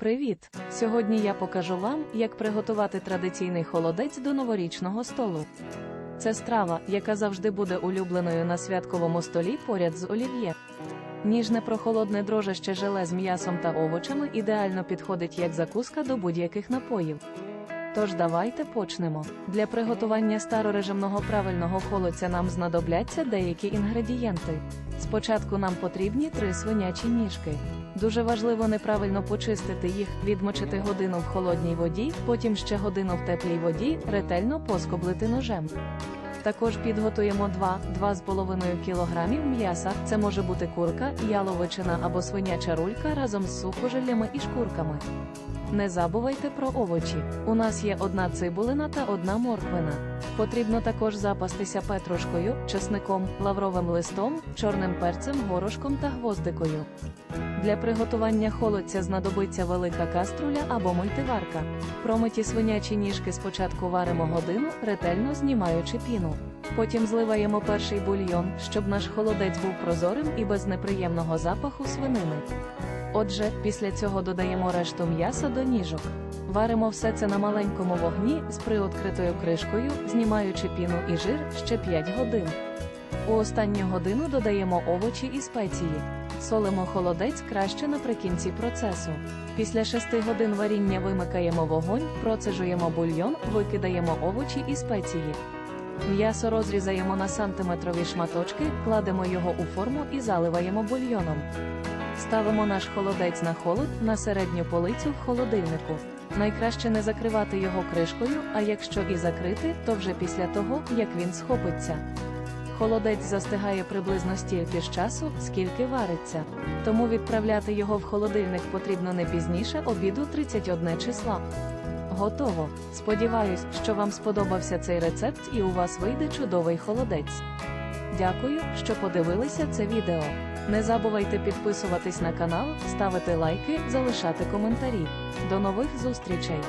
Привіт! Сьогодні я покажу вам, як приготувати традиційний холодець до новорічного столу. Це страва, яка завжди буде улюбленою на святковому столі поряд з олів'є. Ніжне прохолодне дрожаще желе з м'ясом та овочами ідеально підходить як закуска до будь-яких напоїв. Тож давайте почнемо. Для приготування старорежимного правильного холодця нам знадобляться деякі інгредієнти. Спочатку нам потрібні три свинячі ніжки. Дуже важливо неправильно почистити їх, відмочити годину в холодній воді, потім ще годину в теплій воді, ретельно поскоблити ножем. Також підготуємо 2-2,5 кг м'яса. Це може бути курка, яловичина або свиняча рулька разом з сухожиллями і шкурками. Не забувайте про овочі. У нас є одна цибулина та одна морквина. Потрібно також запастися петрушкою, чесником, лавровим листом, чорним перцем, горошком та гвоздикою. Для приготування холодця знадобиться велика каструля або мультиварка. Промиті свинячі ніжки спочатку варимо годину, ретельно знімаючи піну. Потім зливаємо перший бульйон, щоб наш холодець був прозорим і без неприємного запаху свинини. Отже, після цього додаємо решту м'яса до ніжок. Варимо все це на маленькому вогні з приоткритою кришкою, знімаючи піну і жир ще 5 годин. У останню годину додаємо овочі і спеції. Солимо холодець краще наприкінці процесу. Після 6 годин варіння вимикаємо вогонь, процежуємо бульйон, викидаємо овочі і спеції. М'ясо розрізаємо на сантиметрові шматочки, кладемо його у форму і заливаємо бульйоном. Ставимо наш холодець на холод на середню полицю в холодильнику. Найкраще не закривати його кришкою, а якщо і закрити, то вже після того, як він схопиться. Холодець застигає приблизно стільки ж часу, скільки вариться. Тому відправляти його в холодильник потрібно не пізніше обіду 31 числа. Готово. Сподіваюсь, що вам сподобався цей рецепт і у вас вийде чудовий холодець. Дякую, що подивилися це відео. Не забувайте підписуватись на канал, ставити лайки, залишати коментарі. До нових зустрічей!